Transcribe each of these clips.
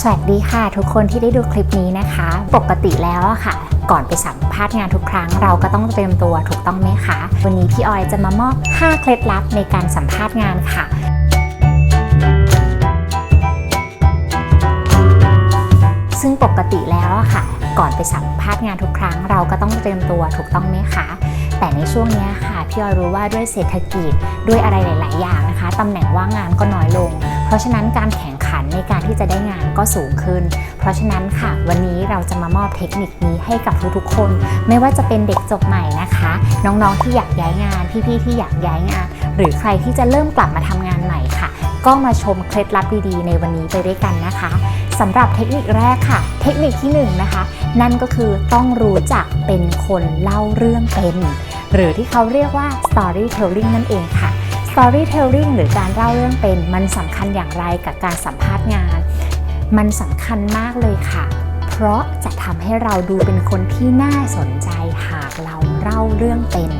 สวัสดีค่ะ ทุกคนที่ได้ดูคลิปนี้นะคะ ปกติแล้วค่ะ ก่อนไปสัมภาษณ์งานทุกครั้ง เราก็ต้องเตรียมตัวถูกต้องไหมคะ วันนี้พี่ออยจะมามอบ 5 เคล็ดลับในการสัมภาษณ์งานค่ะซึ่งปกติแล้วค่ะ ก่อนไปสัมภาษณ์งานทุกครั้ง เราก็ต้องเตรียมตัวถูกต้องไหมคะ แต่ในช่วงนี้ค่ะพี่ออยรู้ว่าด้วยเศรษฐกิจด้วยอะไรหลาย ๆ อย่างนะคะตำแหน่งว่างงานก็น้อยลง เพราะฉะนั้นการแข่ง ในการที่จะได้งานก็สูงขึ้น เพราะฉะนั้นค่ะ วันนี้เราจะมามอบเทคนิคนี้ให้กับทุกๆคน ไม่ว่าจะเป็นเด็กจบใหม่นะคะ น้องๆที่อยากย้ายงานพี่ๆที่อยากย้ายงาน หรือใครที่จะเริ่มกลับมาทำงานใหม่ค่ะ ก็มาชมเคล็ดลับดีๆในวันนี้ไปด้วยกันนะคะสำหรับเทคนิคแรกค่ะ เทคนิคที่หนึ่งนะคะ นั่นก็คือต้องรู้จักเป็นคนเล่าเรื่องเป็น หรือที่เขาเรียกว่า storytelling นั่นเองค่ะ storytelling หรือการเล่าเรื่องเป็นมันสำคัญอย่างไรกับการสัมภาษณ์งาน มันสำคัญมากเลยค่ะ เพราะจะทำให้เราดูเป็นคนที่น่าสนใจหากเราเล่าเรื่องเป็น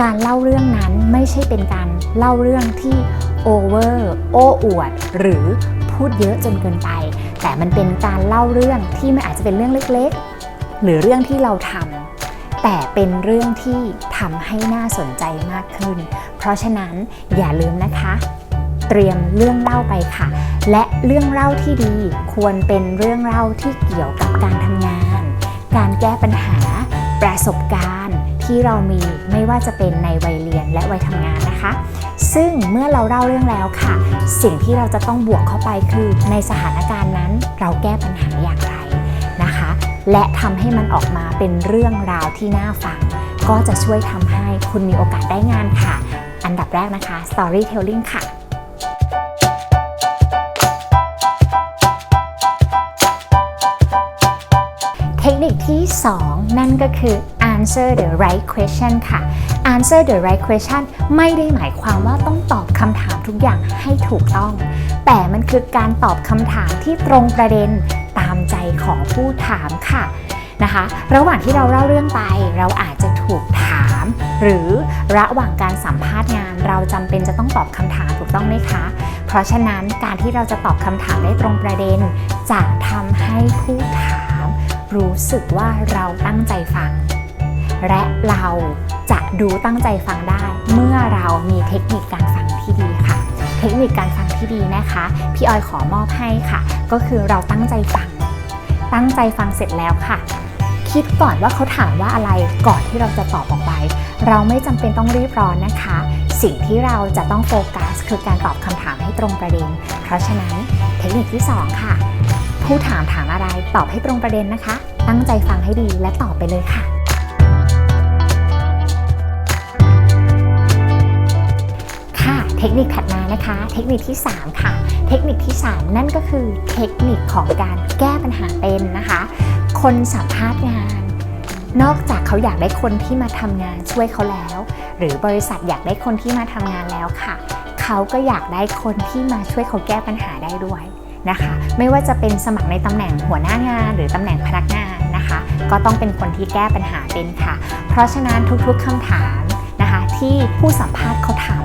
การเล่าเรื่องนั้นไม่ใช่เป็นการเล่าเรื่องที่ over โอ้อวด หรือพูดเยอะจนเกินไป แต่มันเป็นการเล่าเรื่องที่มันอาจจะเป็นเรื่องเล็ก ๆ หรือเรื่องที่เราทำ แต่เป็นเรื่องที่ทำให้น่าสนใจมากขึ้น เพราะฉะนั้นอย่าลืมนะคะ เตรียมเรื่องเล่าไปค่ะ และเรื่องเล่าที่ดีควรเป็นเรื่องเล่าที่เกี่ยวกับการทำงาน การแก้ปัญหา ประสบการณ์ที่เรามีไม่ว่าจะเป็นในวัยเรียนและวัยทำงานนะคะ ซึ่งเมื่อเราเล่าเรื่องแล้วค่ะ สิ่งที่เราจะต้องบวกเข้าไปคือในสถานการณ์นั้นเราแก้ปัญหาอย่างไร และทำให้มันออกมาเป็นเรื่องราวที่น่าฟัง ก็จะช่วยทำให้คุณมีโอกาสได้งานค่ะ อันดับแรกนะคะ storytelling ค่ะเทคนิคที่ 2 นั่นก็คือ answer the right question ค่ะ answer the right question ไม่ได้หมายความว่าต้องตอบคำถามทุกอย่างให้ถูกต้อง แต่มันคือการตอบคำถามที่ตรงประเด็น ของผู้ถามค่ะนะคะ ระหว่างที่เราเล่าเรื่องไป เราอาจจะถูกถาม หรือระหว่างการสัมภาษณ์งาน เราจำเป็นจะต้องตอบคำถามถูกต้องไหมคะ เพราะฉะนั้นการที่เราจะตอบคำถามได้ตรงประเด็น จะทำให้ผู้ถาม รู้สึกว่าเราตั้งใจฟัง และเราจะดูตั้งใจฟังได้ เมื่อเรามีเทคนิคการฟังที่ดีค่ะ เทคนิคการฟังที่ดีนะคะ พี่ออยขอมอบให้ค่ะ ก็คือเราตั้งใจฟัง ตั้งใจฟังเสร็จแล้วค่ะ คิดก่อนว่าเขาถามว่าอะไรก่อนที่เราจะตอบออกไป เราไม่จำเป็นต้องรีบร้อนนะคะ สิ่งที่เราจะต้องโฟกัส คือการตอบคำถามให้ตรงประเด็น เพราะฉะนั้นเทคนิคที่สองค่ะ ผู้ถามถามอะไรตอบให้ตรงประเด็นนะคะ ตั้งใจฟังให้ดีและตอบไปเลยค่ะค่ะเทคนิคถัดม นะคะ เทคนิคที่ 3 ค่ะ เทคนิคที่ 3 นั่นก็คือเทคนิคของการแก้ปัญหาเป็นนะคะ คนสัมภาษณ์งาน นอกจากเขาอยากได้คนที่มาทำงานช่วยเขาแล้ว หรือบริษัทอยากได้คนที่มาทำงานแล้วค่ะ เขาก็อยากได้คนที่มาช่วยเขาแก้ปัญหาได้ด้วยนะคะ ไม่ว่าจะเป็นสมัครในตำแหน่งหัวหน้างาน หรือตำแหน่งพนักงานนะคะ ก็ต้องเป็นคนที่แก้ปัญหาเป็นค่ะ เพราะฉะนั้นทุกๆคำถามนะคะ ที่ผู้สัมภาษณ์เขาถาม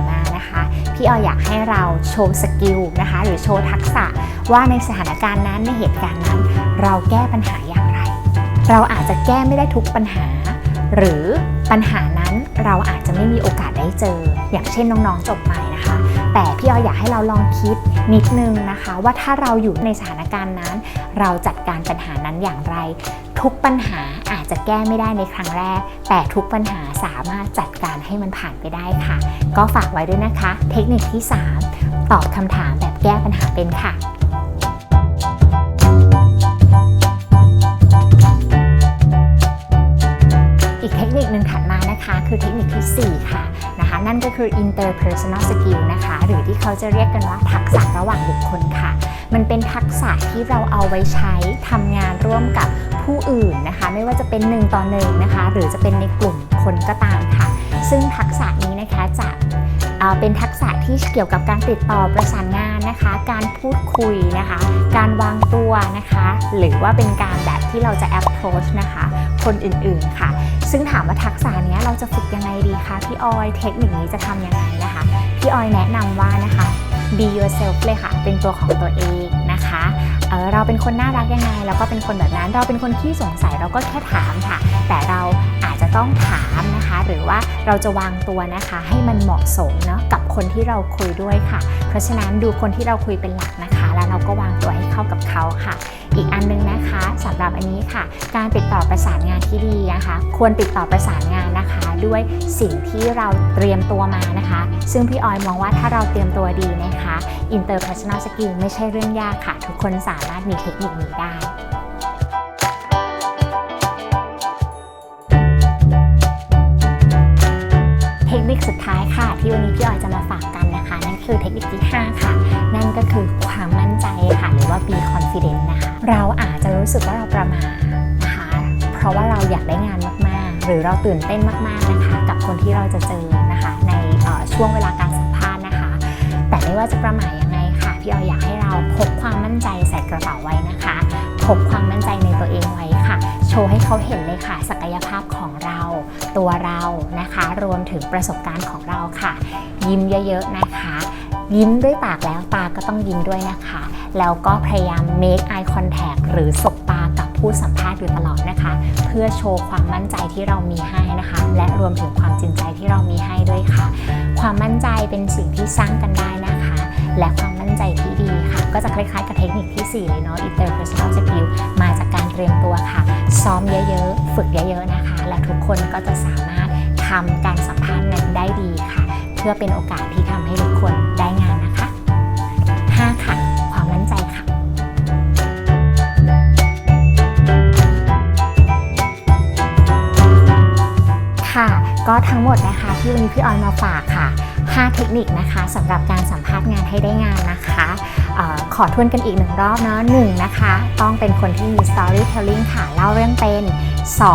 ที่ออยอยากให้เราโชว์สกิลนะคะ หรือโชว์ทักษะว่าในสถานการณ์นั้นในเหตุการณ์นั้น เราแก้ปัญหาอย่างไร เราอาจจะแก้ไม่ได้ทุกปัญหา หรือปัญหานั้นเราอาจจะไม่มีโอกาสได้เจอ อย่างเช่นน้องๆจบใหม่ แต่พี่ออยอยากให้เราลองคิดนิดนึงนะคะ ว่าถ้าเราอยู่ในสถานการณ์นั้น เราจัดการปัญหานั้นอย่างไร ทุกปัญหาอาจจะแก้ไม่ได้ในครั้งแรก แต่ทุกปัญหาสามารถจัดการให้มันผ่านไปได้ค่ะ ก็ฝากไว้ด้วยนะคะ เทคนิคที่ 3 ตอบคำถามแบบแก้ปัญหาเป็นค่ะ นั่นก็คือ interpersonal skill นะคะ หรือที่เขาจะเรียกกันว่าทักษะระหว่างบุคคลค่ะ มันเป็นทักษะที่เราเอาไว้ใช้ทำงานร่วมกับผู้อื่นนะคะ ไม่ว่าจะเป็นหนึ่งต่อหนึ่งนะคะ หรือจะเป็นในกลุ่มคนก็ตามค่ะ ซึ่งทักษะนี้นะคะจะเป็นทักษะที่เกี่ยวกับการติดต่อประสานงานนะคะ การพูดคุยนะคะ การวางตัวนะคะ หรือว่าเป็นการแบบที่เราจะ approach นะคะ คนอื่นๆค่ะ ซึ่งถามว่าทักษะนี้เราจะฝึกยังไงดีคะพี่ออยเทคนิคนี้จะทำยังไงนะคะ พี่ออยแนะนำว่านะคะ be yourself เลยค่ะ เป็นตัวของตัวเองนะคะเออเราเป็นคนน่ารักยังไง เราก็เป็นคนแบบนั้น เราเป็นคนขี้สงสัยเราก็แค่ถามค่ะ แต่เราอาจจะต้องถามนะคะ หรือว่าเราจะวางตัวนะคะ ให้มันเหมาะสมเนาะกับคนที่เราคุยด้วยค่ะ เพราะฉะนั้นดูคนที่เราคุยเป็นหลักนะคะ แล้วเราก็วางตัวให้เข้ากับเขาค่ะ อีกอันนึง นะคะสำหรับอันนี้ค่ะ การติดต่อประสานงานที่ดีนะคะ ควรติดต่อประสานงานนะคะ ด้วยสิ่งที่เราเตรียมตัวมานะคะ ซึ่งพี่ออยมองว่าถ้าเราเตรียมตัวดีนะคะ interpersonal skill ไม่ใช่เรื่องยากค่ะ ทุกคนสามารถมีเทคนิคนี้ได้เทคนิคสุดท้ายค่ะ ที่วันนี้พี่ออยจะมาฝากกันนะคะ นั่นคือเทคนิคที่ 5 ค่ะ นั่นก็คือความมั่นใจค่ะ หรือว่า be confident นะคะ เราอาจจะรู้สึกว่าเราประมาทนะคะเพราะว่าเราอยากได้งานมากๆ หรือเราตื่นเต้นมากๆนะคะ กับคนที่เราจะเจอนะคะในช่วงเวลาการสัมภาษณ์นะคะ แต่ไม่ว่าจะประมาทยังไงค่ะพี่ออยอยากให้เราพกความมั่นใจใส่กระเป๋าไว้นะคะพกความมั่นใจในตัวเองไว้ค่ะ โชว์ให้เขาเห็นเลยค่ะ ศักยภาพของเราตัวเรานะคะ รวมถึงประสบการณ์ของเราค่ะ ยิ้มเยอะๆนะคะ ยิ้มด้วยปากแล้วตาก็ต้องยิ้มด้วยนะคะ แล้วก็พยายาม make eye contact หรือสบตากับผู้สัมภาษณ์อยู่ตลอดนะคะ เพื่อโชว์ความมั่นใจที่เรามีให้นะคะ และรวมถึงความจริงใจที่เรามีให้ด้วยค่ะ ความมั่นใจเป็นสิ่งที่สร้างกันได้นะคะ และความมั่นใจที่ดีค่ะ ก็จะคล้ายๆกับเทคนิคที่ 4 เลยเนาะ interpersonal skill มาจากการเตรียมตัวค่ะ ซ้อมเยอะๆ ฝึกเยอะๆนะคะ และทุกคนก็จะสามารถทำการสัมภาษณ์นั้นได้ดีค่ะ เพื่อเป็นโอกาสที่ทำให้ทุกคนได้งานนะคะ 5 ค่ะ ความมั่นใจค่ะ ค่ะ ก็ทั้งหมดนะคะที่วันนี้พี่ออยมาฝากค่ะ 5 เทคนิคนะคะสำหรับการสัมภาษณ์งานให้ได้งานนะคะออขอทวนกันอีกหนึ่งรอบเนาะหนึ่งนะคะ ต้องเป็นคนที่มี storytelling ค่ะ เล่าเรื่องเป็น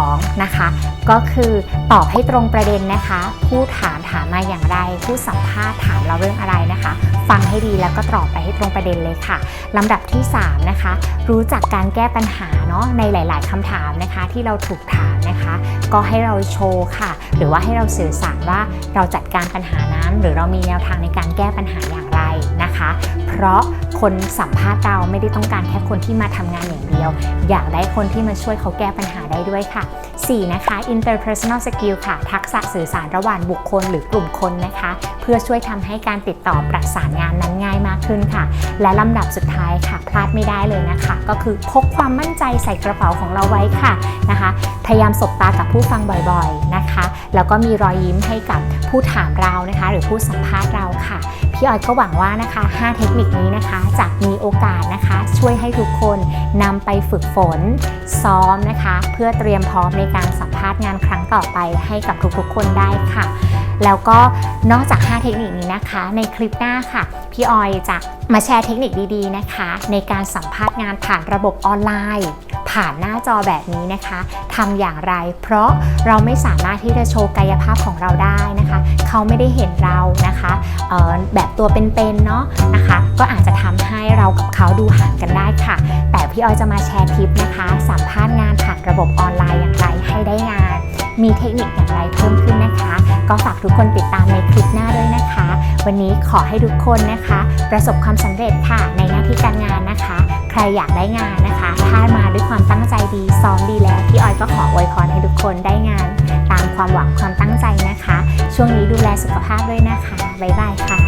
2 นะคะ ก็คือตอบให้ตรงประเด็นนะคะ ผู้ถามถามมาอย่างไร ผู้สัมภาษณ์ถามเราเรื่องอะไรนะคะ ฟังให้ดีแล้วก็ตอบไปให้ตรงประเด็นเลยค่ะลำดับที่ 3 นะคะ รู้จักการแก้ปัญหาเนาะในหลาย ๆคำถามนะคะ ที่เราถูกถามนะคะ ก็ให้เราโชว์ค่ะ หรือว่าให้เราสื่อสารว่าเราจัดการปัญหานั้น หรือเรามีแนวทางในการแก้ปัญหาอย่าง นะคะ เพราะคนสัมภาษณ์เราไม่ได้ต้องการแค่คนที่มาทำงานอย่างเดียว อยากได้คนที่มาช่วยเขาแก้ปัญหาได้ด้วยค่ะ 4 นะคะ interpersonal skill ค่ะ ทักษะสื่อสารระหว่างบุคคลหรือกลุ่มคนนะคะ เพื่อช่วยทำให้การติดต่อประสานงานนั้นง่ายมากขึ้นค่ะ และลำดับสุด ท้ายค่ะ พลาดไม่ได้เลยนะคะ ก็คือพกความมั่นใจใส่กระเป๋าของเราไว้ค่ะนะคะ พยายามสบตากับผู้ฟังบ่อยๆนะคะ แล้วก็มีรอยยิ้มให้กับผู้ถามเรานะคะ หรือผู้สัมภาษณ์เราค่ะพี่ออยก็หวังว่านะคะ 5 เทคนิคนี้นะคะจะมีโอกาสนะคะ ช่วยให้ทุกคนนำไปฝึกฝน ซ้อมนะคะ เพื่อเตรียมพร้อมในการสัมภาษณ์งานครั้งต่อไปให้กับทุกๆคนได้ค่ะแล้วก็นอกจาก 5 เทคนิคนี้นะคะ ในคลิปหน้าค่ะ พี่ออยจะมาแชร์เทคนิคดีๆนะคะ ในการสัมภาษณ์งานผ่านระบบออนไลน์ ผ่านหน้าจอแบบนี้นะคะทำอย่างไร เพราะเราไม่สามารถที่จะโชว์กายภาพของเราได้นะคะ เขาไม่ได้เห็นเรานะคะแบบตัวเป็นๆเนาะนะคะ ก็อาจจะทำให้เรากับเขาดูห่างกันได้ค่ะ แต่พี่ออยจะมาแชร์ทิปนะคะ สัมภาษณ์งานผ่านระบบออนไลน์อย่างไรให้ได้งาน มีเทคนิคอย่างไรเพิ่มขึ้นนะคะ ก็ ทุกคนติดตามในคลิปหน้าด้วยนะคะ วันนี้ขอให้ทุกคนนะคะ ประสบความสำเร็จค่ะในหน้าที่การงานนะคะ ใครอยากได้งานนะคะ ถ้ามาด้วยความตั้งใจดีซ้อมดีแล้วพี่ออยก็ขออวยพรให้ทุกคนได้งาน ตามความหวังความตั้งใจนะคะ ช่วงนี้ดูแลสุขภาพด้วยนะคะบ๊ายบายค่ะ